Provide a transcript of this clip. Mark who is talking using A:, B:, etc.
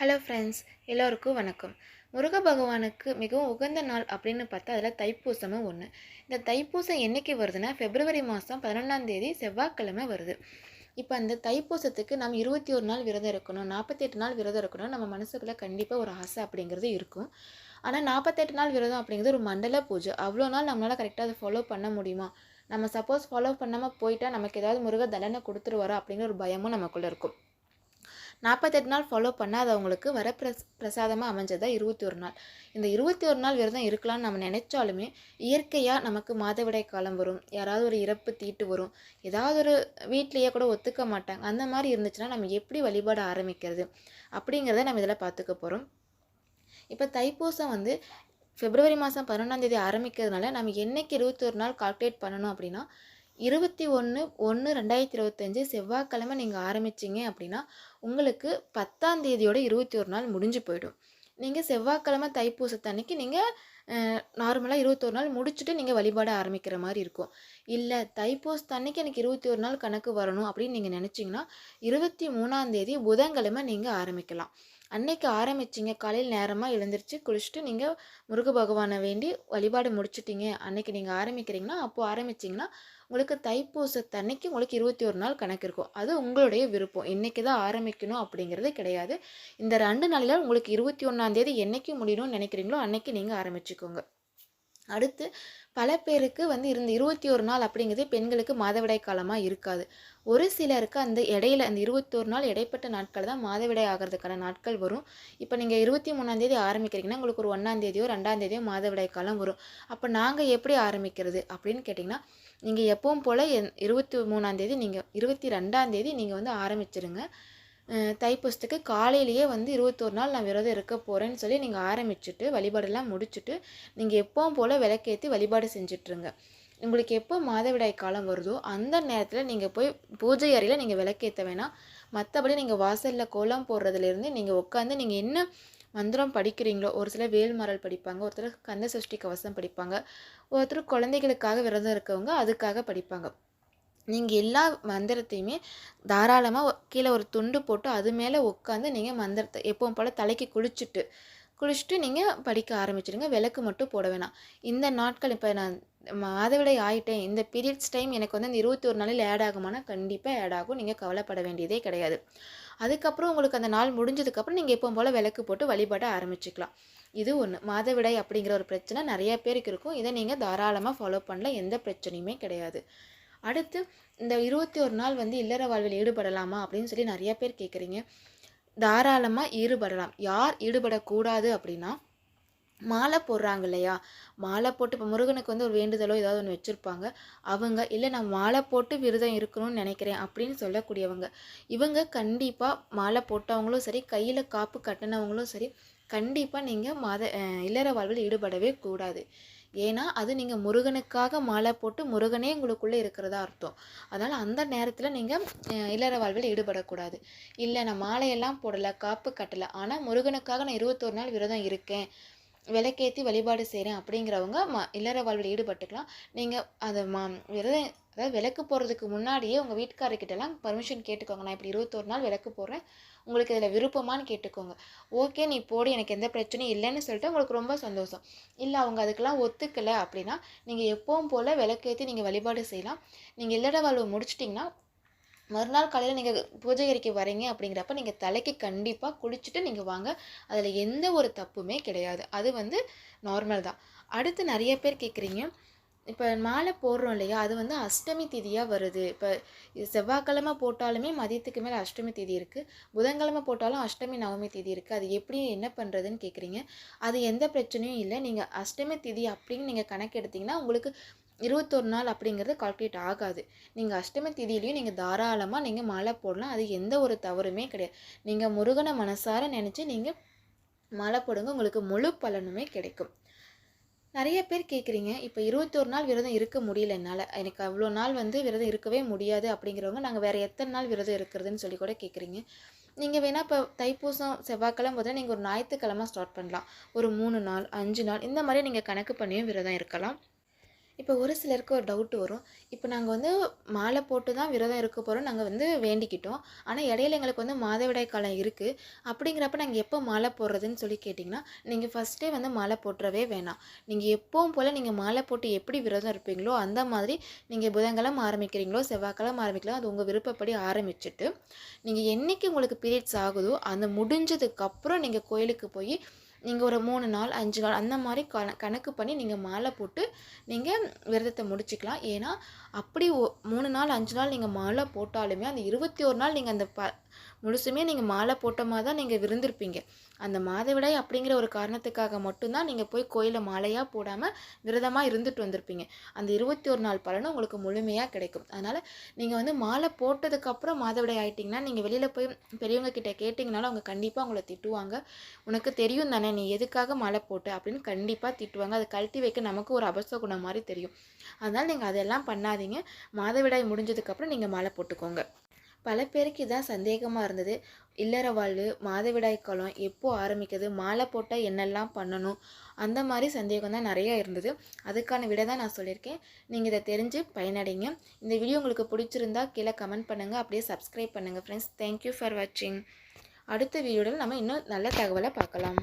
A: Hello friends எல்லோருக்கும் வணக்கம். முருக பகவானுக்கு மிகவும் உகந்த நாள் அப்படின்னு பார்த்தா அதில் தைப்பூசமும் ஒன்று இந்த தைப்பூசம் என்னைக்கு வருதுன்னா பிப்ரவரி மாதம் பதினொன்றாம் தேதி செவ்வாய்க்கிழமை வருது. இப்போ அந்த தைப்பூசத்துக்கு நம்ம இருபத்தி ஒரு நாள் விரதம் இருக்கணும் நாற்பத்தெட்டு நாள் விரதம் இருக்கணும் நம்ம மனசுக்குள்ளே கண்டிப்பாக ஒரு ஆசை அப்படிங்கிறது இருக்கும். ஆனால் நாற்பத்தெட்டு நாள் விரதம் அப்படிங்கிறது ஒரு மண்டல பூஜை. அவ்வளோ நாள் நம்மளால் கரெக்டாக அதை ஃபாலோ பண்ண முடியுமா? நம்ம சப்போஸ் ஃபாலோ பண்ணாமல் போயிட்டா நமக்கு ஏதாவது முருக தண்டனை கொடுத்துருவாரோ அப்படிங்கிற ஒரு பயமும் நமக்குள்ளே இருக்கும். நாற்பத்தெட்டு நாள் ஃபாலோ பண்ணாதவங்களுக்கு வர பிரஸ் பிரசாதமாக அமைஞ்சதா இருபத்தி ஒரு நாள். இந்த இருபத்தி ஒரு நாள் விரதம் இருக்கலாம்னு நம்ம நினச்சாலுமே இயற்கையாக நமக்கு மாதவிடாய் காலம் வரும். யாராவது ஒரு இறப்பு தீட்டு வரும். ஏதாவது ஒரு வீட்லேயே கூட ஒத்துக்க மாட்டாங்க. அந்த மாதிரி இருந்துச்சுன்னா நம்ம எப்படி வழிபாட ஆரம்பிக்கிறது? அப்படிங்கிறத நம்ம இதில் பார்த்துக்க போகிறோம் இப்போ தைப்பூசம் வந்து பிப்ரவரி மாதம் பதினொன்றாந்தேதி ஆரம்பிக்கிறதுனால நம்ம என்றைக்கு இருபத்தி ஒரு நாள் கால்குலேட் பண்ணணும் அப்படின்னா இருபத்தி ஒன்று ஒன்று ரெண்டாயிரத்தி இருபத்தஞ்சி செவ்வாய்க்கிழமை நீங்கள் ஆரம்பிச்சிங்க அப்படின்னா உங்களுக்கு பத்தாம் தேதியோட இருபத்தி ஒரு நாள் முடிஞ்சு போயிடும். நீங்கள் செவ்வாய்க்கிழமை தைப்பூசத்தன்னைக்கு நீங்கள் நார்மலாக இருபத்தொரு நாள் முடிச்சுட்டு நீங்கள் வழிபாட ஆரம்பிக்கிற மாதிரி இருக்கும். இல்லை தைப்பூசத்தன்னைக்கு எனக்கு இருபத்தி ஒரு நாள் கணக்கு வரணும் அப்படின்னு நீங்கள் நினச்சிங்கன்னா இருபத்தி மூணாந்தேதி புதன்கிழமை நீங்கள் ஆரம்பிக்கலாம். அன்னைக்கு ஆரம்பிச்சிங்க. காலையில் நேரமாக எழுந்திரிச்சு குளிச்சுட்டு நீங்கள் முருக பகவானை வேண்டி வழிபாடு முடிச்சிட்டிங்க. அன்னைக்கு நீங்கள் ஆரம்பிக்கிறீங்கன்னா அப்போது ஆரம்பிச்சிங்கன்னா உங்களுக்கு தைப்பூசத்தன்னைக்கு உங்களுக்கு இருபத்தி ஒரு நாள் கணக்கு இருக்கும். அது உங்களுடைய விருப்பம். இன்றைக்கி தான் ஆரம்பிக்கணும் அப்படிங்கிறது கிடையாது. இந்த ரெண்டு நாளில் உங்களுக்கு இருபத்தி ஒன்றாந்தேதி என்றைக்கு முடியணும்னு நினைக்கிறீங்களோ அன்னைக்கு நீங்கள் ஆரம்பிச்சுக்கோங்க. அடுத்து பல பேருக்கு வந்து இருந்த இருபத்தி ஒரு நாள் அப்படிங்கிறது பெண்களுக்கு மாதவிடாய் காலமாக இருக்காது. ஒரு சிலருக்கு அந்த இடையில அந்த இருபத்தோரு நாள் இடைப்பட்ட நாட்கள் தான் மாதவிடாய் ஆகிறதுக்கான நாட்கள் வரும். இப்போ நீங்கள் இருபத்தி மூணாந்தேதி ஆரம்பிக்கிறீங்கன்னா உங்களுக்கு ஒரு ஒன்றாந்தேதியோ ரெண்டாந்தேதியோ மாதவிடாய் காலம் வரும். அப்போ நாங்கள் எப்படி ஆரம்பிக்கிறது அப்படின்னு கேட்டிங்கன்னா நீங்கள் எப்பவும் போல் என் இருபத்தி மூணாந்தேதி நீங்கள் இருபத்தி ரெண்டாந்தேதி நீங்கள் வந்து ஆரம்பிச்சிருங்க. தைப்பூசத்துக்கு காலையிலேயே வந்து இருபத்தோரு நாள் நான் விரதம் இருக்க போகிறேன்னு சொல்லி நீங்கள் ஆரம்பிச்சுட்டு வழிபாடெல்லாம் முடிச்சுட்டு நீங்கள் எப்போவும் போல் விளக்கேற்றி வழிபாடு செஞ்சிட்ருங்க. உங்களுக்கு எப்போ மாதவிடாய் காலம் வருதோ அந்த நேரத்தில் நீங்கள் போய் பூஜை அறையில் நீங்கள் விளக்கேற்ற வேணாம். மற்றபடி நீங்கள் வாசலில் கோலம் போடுறதுலேருந்து நீங்கள் உட்காந்து நீங்கள் என்ன மந்திரம் படிக்கிறீங்களோ ஒரு சில வேல்மரல் படிப்பாங்க ஒருத்தர் கந்த சஷ்டி கவசம் படிப்பாங்க ஒருத்தர் குழந்தைகளுக்காக விரதம் இருக்கவங்க அதுக்காக படிப்பாங்க. நீங்கள் எல்லா மந்திரத்தையுமே தாராளமாக கீழே ஒரு துண்டு போட்டு அது மேலே உட்காந்து நீங்கள் மந்திரத்தை எப்பவும் போல் தலைக்கு குளிச்சுட்டு குளிச்சுட்டு நீங்கள் படிக்க ஆரம்பிச்சிடுங்க. விளக்கு மட்டும் போட வேணாம். இந்த நாட்கள் இப்போ நான் மாதவிடை ஆயிட்டேன். இந்த பீரியட்ஸ் டைம் எனக்கு வந்து இந்த இருபத்தி ஒரு நாளில் ஆட் ஆகுமானா கண்டிப்பாக ஆட் ஆகும். நீங்கள் கவலைப்பட வேண்டியதே கிடையாது. அதுக்கப்புறம் உங்களுக்கு அந்த நாள் முடிஞ்சதுக்கப்புறம் நீங்கள் எப்பவும் போல் விளக்கு போட்டு வழிபாட ஆரம்பிச்சுக்கலாம். இது ஒன்று மாதவிடாய் அப்படிங்கிற ஒரு பிரச்சனை நிறைய பேருக்கு இருக்கும். இதை நீங்கள் தாராளமாக ஃபாலோ பண்ணல எந்த பிரச்சனையுமே கிடையாது. அடுத்து இந்த இருபத்தி ஒரு நாள் வந்து இல்லற வாழ்வில் ஈடுபடலாமா அப்படின்னு சொல்லி நிறைய பேர் கேட்குறீங்க தாராளமாக ஈடுபடலாம். யார் ஈடுபடக்கூடாது அப்படின்னா மாலை போடுறாங்க இல்லையா? மாலை போட்டு இப்போ முருகனுக்கு வந்து ஒரு வேண்டுதலோ ஏதாவது ஒன்று வச்சுருப்பாங்க. அவங்க இல்லை நான் மாலை போட்டு விரதம் இருக்கணும்னு நினைக்கிறேன் அப்படின்னு சொல்லக்கூடியவங்க. இவங்க கண்டிப்பாக மாலை போட்டவங்களும் சரி கையில் காப்பு கட்டினவங்களும் சரி கண்டிப்பாக நீங்கள் மத இல்லற வாழ்வில் ஈடுபடவே கூடாது. ஏன்னா அது நீங்கள் முருகனுக்காக மாலை போட்டு முருகனே உங்களுக்குள்ளே இருக்கிறதா அர்த்தம். அதனால் அந்த நேரத்தில் நீங்கள் இல்லற வாழ்வில் ஈடுபடக்கூடாது. இல்லை நான் மாலையெல்லாம் போடலை காப்பு கட்டலை ஆனால் முருகனுக்காக நான் இருபத்தொரு நாள் விரதம் இருக்கேன் விளக்கேற்றி வழிபாடு செய்கிறேன் அப்படிங்கிறவங்க ம இல்லற வாழ்வில் ஈடுபட்டுக்கலாம். நீங்கள் அதை மா விரதம் அதாவது விளக்கு போடுறதுக்கு முன்னாடியே உங்கள் வீட்டுக்காரர்கிட்டலாம் பர்மிஷன் கேட்டுக்கோங்க. நான் இப்படி இருபத்தொரு நாள் விளக்கு போடுறேன். உங்களுக்கு இதில் விருப்பமானு கேட்டுக்கோங்க. ஓகே நீ போடு. எனக்கு எந்த பிரச்சனையும் இல்லைன்னு சொல்லிட்டு உங்களுக்கு ரொம்ப சந்தோஷம். இல்லை அவங்க அதுக்கெல்லாம் ஒத்துக்கலை அப்படின்னா நீங்கள் எப்பவும் போல் விளக்கேற்றி நீங்கள் வழிபாடு செய்யலாம். நீங்கள் இல்லட வாழ்வு முடிச்சிட்டிங்கன்னா மறுநாள் காலையில் நீங்கள் பூஜை அறைக்கு வரீங்க அப்படிங்கிறப்ப நீங்கள் தலைக்கு கண்டிப்பாக குளிச்சுட்டு நீங்கள் வாங்க. அதில் எந்த ஒரு தப்புமே கிடையாது. அது வந்து நார்மல் தான். அடுத்து நிறைய பேர் கேட்குறீங்க இப்போ மாலை போடுறோம் இல்லையா? அது வந்து அஷ்டமி திதியாக வருது. இப்போ செவ்வாய்க்கிழமை போட்டாலுமே மதியத்துக்கு மேலே அஷ்டமி திதி இருக்குது புதன்கிழமை போட்டாலும் அஷ்டமி நவமி திதி இருக்குது அது எப்படி என்ன பண்ணுறதுன்னு கேட்குறீங்க அது எந்த பிரச்சனையும் இல்லை. நீங்கள் அஷ்டமி திதி அப்படின்னு நீங்கள் கணக்கு எடுத்திங்கன்னா உங்களுக்கு இருபத்தொரு நாள் அப்படிங்கிறது கால்குலேட் ஆகாது. நீங்கள் அஷ்டமி திதியிலையும் நீங்கள் தாராளமாக நீங்கள் மாலை போடலாம். அது எந்த ஒரு தவறுமே கிடையாது. நீங்கள் முருகனை மனசார நினச்சி நீங்கள் மாலை போடுங்க. உங்களுக்கு முழு பலனுமே கிடைக்கும். நிறைய பேர் கேட்குறீங்க இப்போ இருபத்தொரு நாள் விரதம் இருக்க முடியல என்னால். எனக்கு அவ்வளோ நாள் வந்து விரதம் இருக்கவே முடியாது அப்படிங்கிறவங்க நாங்கள் வேறு எத்தனை நாள் விரதம் இருக்கிறதுன்னு சொல்லி கூட கேட்குறீங்க. நீங்கள் வேணால் இப்போ தைப்பூசம் செவ்வாய்க்கிழமை போதும் நீங்கள் ஒரு ஞாயிற்றுக்கிழமை ஸ்டார்ட் பண்ணலாம். ஒரு மூணு நாள் அஞ்சு நாள் இந்த மாதிரி நீங்கள் கணக்கு பண்ணியும் விரதம் இருக்கலாம். இப்போ ஒரு சிலருக்கு ஒரு டவுட் வரும். இப்போ நாங்கள் வந்து மாலை போட்டு தான் விரதம் இருக்க போகிறோம் நாங்கள் வந்து வேண்டிக்கிட்டோம். ஆனால் இடையில எங்களுக்கு வந்து மாதவிடாய் காலம் இருக்குது அப்படிங்கிறப்ப நாங்கள் எப்போ மாலை போடுறதுன்னு சொல்லி கேட்டிங்கன்னா நீங்கள் ஃபஸ்ட்டே வந்து மாலை போட்டுறவே வேணாம். நீங்கள் எப்போவும் போல் நீங்கள் மாலை போட்டு எப்படி விரதம் இருப்பீங்களோ அந்த மாதிரி நீங்கள் புதன்கிழமை ஆரம்பிக்கிறீங்களோ செவ்வாய்க்கிழமை ஆரம்பிக்கலாம் அது உங்கள் விருப்பப்படி ஆரம்பிச்சுட்டு நீங்கள் என்னைக்கு உங்களுக்கு பீரியட்ஸ் ஆகுதோ அந்த முடிஞ்சதுக்கப்புறம் நீங்கள் கோயிலுக்கு போய் நீங்கள் ஒரு மூணு நாள் அஞ்சு நாள் அந்த மாதிரி கண கணக்கு பண்ணி நீங்கள் மாலை போட்டு நீங்கள் விரதத்தை முடிச்சுக்கலாம். ஏன்னா அப்படி மூணு நாள் அஞ்சு நாள் நீங்கள் மாலை போட்டாலுமே அந்த இருபத்தி ஒரு நாள் நீங்கள் அந்த ப முழுசுமே நீங்கள் மாலை போட்ட மாதிரி தான் நீங்கள் விருந்திருப்பீங்க. அந்த மாதவிடாய் அப்படிங்கிற ஒரு காரணத்துக்காக மட்டும்தான் நீங்கள் போய் கோயிலில் மாலையாக போடாமல் விரதமாக இருந்துட்டு வந்திருப்பீங்க. அந்த இருபத்தி ஒரு நாள் பலனும் உங்களுக்கு முழுமையாக கிடைக்கும். அதனால் நீங்கள் வந்து மாலை போட்டதுக்கப்புறம் மாதவிடாய் ஆகிட்டிங்கன்னா நீங்கள் வெளியில் போய் பெரியவங்க கிட்டே கேட்டிங்கனாலும் அவங்க கண்டிப்பாக உங்களை திட்டுவாங்க. உனக்கு தெரியும் தானே நீ எதுக்காக மாலை போட்ட? அப்படின்னு கண்டிப்பாக திட்டுவாங்க. அதை கழட்டி வைக்க நமக்கு ஒரு அபசகுணம் மாதிரி தெரியும். அதனால் நீங்கள் அதெல்லாம் பண்ணாதீங்க. மாதவிடாய் முடிஞ்சதுக்கப்புறம் நீங்கள் மாலை போட்டுக்கோங்க. பல பேருக்கு இதான் சந்தேகமாக இருந்தது. இல்லற வாழ்வு மாதவிடாய் காலம் எப்போ ஆரம்பிக்குது? மாலை போட்டால் என்னெல்லாம் பண்ணணும்? அந்த மாதிரி சந்தேகம் தான் நிறையா இருந்தது. அதுக்கான விடை தான் நான் சொல்லியிருக்கேன். நீங்கள் இதை தெரிஞ்சு பயனடைங்க. இந்த வீடியோ உங்களுக்கு பிடிச்சிருந்தா கீழே கமெண்ட் பண்ணுங்கள் அப்படியே சப்ஸ்கிரைப் பண்ணுங்கள் ஃப்ரெண்ட்ஸ் தேங்க்யூ ஃபார் வாட்சிங் அடுத்த வீடியோவில் நம்ம இன்னும் நல்ல தகவலை பார்க்கலாம்.